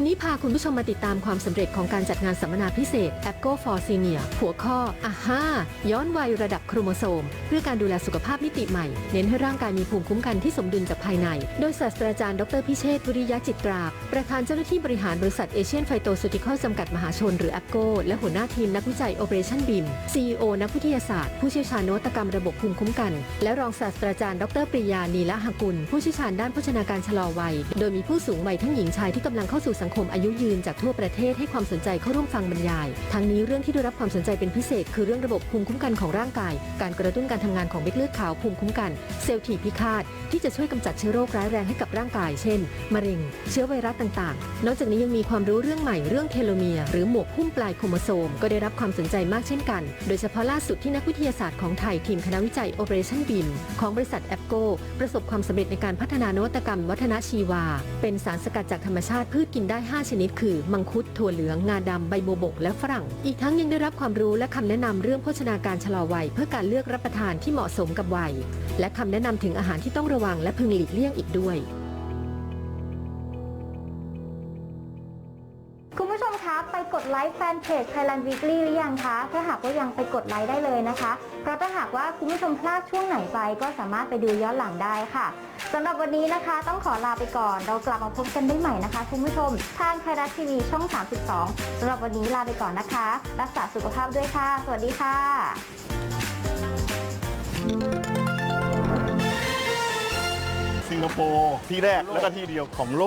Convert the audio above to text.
ันนี้พาคุณผู้ชมมาติดตามความสำเร็จของการจัดงานสัมมนาพิเศษ a p g o for Senior หัวข้ออาฮาย้อนวัยระดับโครโมโซม เพื่อการดูแลสุขภาพมิติใหม่ เน้นให้ร่างกายมีภูมิคุ้มกันที่สมดุลจากภายใน โดยศาสตราจารย์ดรพิเชษฐ์วิริยะจิตรา ประธานเจ้าหน้าที่บริหารบริษัทเอเชียนไฟโตซูติคอลจำกัดมหาชนหรือ a p g o และหัวหน้าทีมนักวิจัย Operation BIM CEO นักวิทยาศาสตร์ ผู้เชี่ยวชาญนวัตกรรมระบบภูมิคุ้มกัน และรองศาสตราจารย์ดรปริยานีละหกุล ผู้เชี่ยวชาญด้านโภชนาการชะลอวัย โดยมีผู้สูงวัยทั้งหญิงชายที่กำลังเข้าสู่สังคมอายุยืนจากทั่วประเทศให้ความสนใจเข้าร่วมฟังบรรยาย ทั้งนี้เรื่องที่ได้รับความสนใจเป็นพิเศษ คือเรื่องระบบภูมิคุ้มกันของร่างกาย การกระตุ้นการทำงานของเม็ดเลือดขาวภูมิคุ้มกัน เซลล์ถีพิฆาตที่จะช่วยกำจัดเชื้อโรคร้ายแรงให้กับร่างกาย เช่น มะเร็ง เชื้อไวรัสต่างๆ นอกจากนี้ยังมีความรู้เรื่องใหม่เรื่องเทโลเมียร์หรือหมวกหุ้มปลายโครโมโซม ก็ได้รับความสนใจมากเช่นกัน โดยเฉพาะล่าสุดที่นักวิทยาศาสตร์ของไทยทีมคณะวิจัย Operation BIM ของบริษัทแอปโกประสบความสำเร็จในการพัฒนานวัตกรรมวัฒนชีวา เป็นสารสกัดจากธรรมชาติพืชกินได้5 ชนิดคือ มังคุดถั่วเหลือง งาดำใบบัวบก และฝรั่ง อีกทั้งยังได้รับความรู้และคำแนะนำเรื่องโภชนาการชะลอวัย เพื่อการเลือกรับประทานที่เหมาะสมกับวัย และคำแนะนำถึงอาหารที่ต้องระวังและพึงหลีกเลี่ยงอีกด้วย ไปกดไลค์แฟนเพจ Thailand Weekly หรือยังคะ ถ้าหากว่ายังไปกดไลค์ได้เลยนะคะ เพราะถ้าหากว่าคุณผู้ชมพลาดช่วงไหนไป ก็สามารถไปดูย้อนหลังได้ค่ะสำหรับวันนี้นะคะ ต้องขอลาไปก่อน เรากลับมาพบกันได้ใหม่นะคะคุณผู้ชม ทางไทยรัฐทีวีช่อง 32สำหรับวันนี้ลาไปก่อนนะคะ รักษาสุขภาพด้วยค่ะ สวัสดีค่ะสิงคโปร์ที่แรกและก็ที่เดียวของโลก